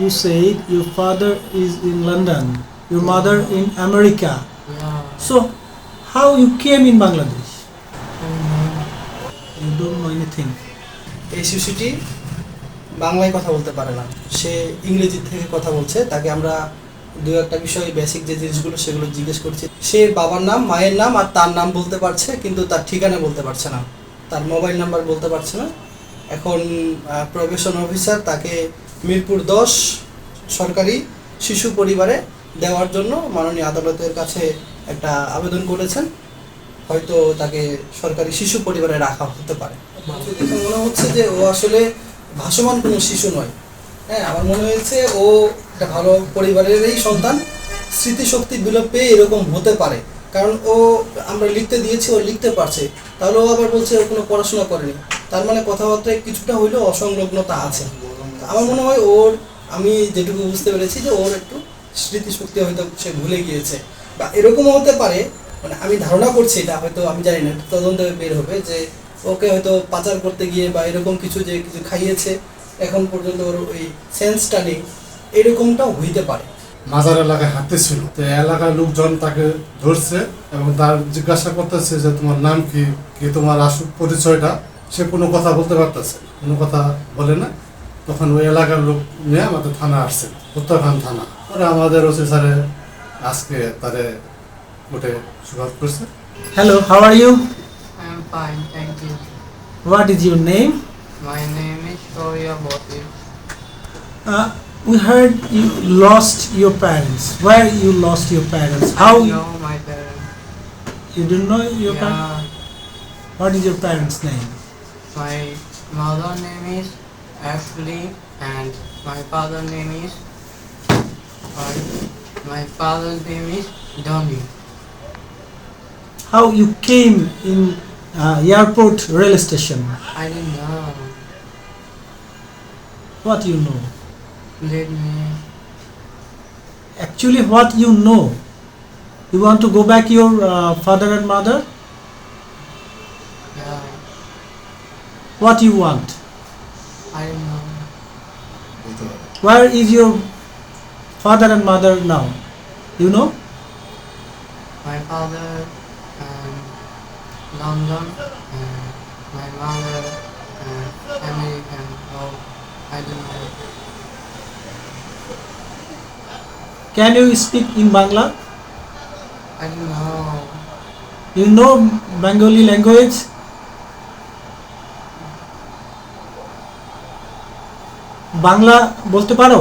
you said your father is in London, your mother in America. Yeah. So, how you came in Bangladesh? You don't know anything. এই শিশুটি বাংলায় কথা বলতে পারে না সে ইংরেজি থেকে কথা বলছে তাকে আমরা দু একটা বিষয় বেসিক যে জিনিসগুলো সেগুলো জিজ্ঞেস করছি সে বাবার নাম মায়ের নাম আর তার নাম বলতে পারছে কিন্তু তার ঠিকানা বলতে পারছে না তার মোবাইল নাম্বার বলতে পারছে না এখন প্রবেশন অফিসার তাকে মিরপুর দশ সরকারি শিশু পরিবারে দেওয়ার জন্য মাননীয় আদালতের কাছে একটা আবেদন করেছেন। হয়তো তাকে সরকারি শিশু পরিবারে রাখা হতে পারে। মনে হচ্ছে যে ও আসলে ভাসমান কোনো শিশু নয়। হ্যাঁ আমার মনে হয়েছে ও একটা ভালো পরিবারেরই সন্তান। স্মৃতিশক্তি বিলোপ পেয়ে এরকম হতে পারে। কারণ ও আমরা লিখতে দিয়েছি, ও লিখতে পারছে। তাহলে ও আবার বলছে ও কোনো পড়াশোনা করেনি। তার মানে কথাবার্তায় কিছুটা হইলেও অসংলগ্নতা আছে। আমার মনে হয় ওর, আমি যেটুকু বুঝতে পেরেছি যে ওর একটু স্মৃতিশক্তি হয়তো সে ভুলে গিয়েছে। বা এরকমও হতে পারে মানে আমি ধারণা করছি এটা, হয়তো আমি জানি না তদন্তে বের হবে যে ওকে হয়তো পাচার করতে গিয়ে বা এরকম কিছু যে কিছু খাইয়েছে, এখন পর্যন্ত ওর ওই সেন্সটা নেই, এরকমটাও হইতে পারে। মাজার এলাকায় হাঁটতেছিল, তো এলাকার লোকজন তাকে ধরছে এবং তার জিজ্ঞাসা করতেছে যে তোমার নাম কি কি তোমার আসল পরিচয়টা? সে কোনো কথা বলতে পারতেছে কোনো কথা বলে না তখন ওই এলাকার লোক নিয়ে আমাদের থানা আসছে উত্তরখান থানা পরে আমাদের ওসি স্যারে আজকে তারে উঠে সুপার করছে Hello, how are you? I'm fine, thank you. What is your name? My name is Shoya Boti. Uh, we heard you lost your parents. Where you lost your parents? How I know my parents. you don't know your yeah. parents? What is your parents' name? My mother name is Ashley and my father name is my, father's name is Donny. How you came in uh, airport rail station? I didn't know. What you know? Let me. Actually, what you know? You want to go back your uh, father and mother? Yeah, what you want? I am now. Where is your father and mother now? You know? My father um, London, uh, my mother uh, America. Oh, I don't know. Can you speak in Bangla? I don't know. You know Bengali language? Bangla বলতে পারো?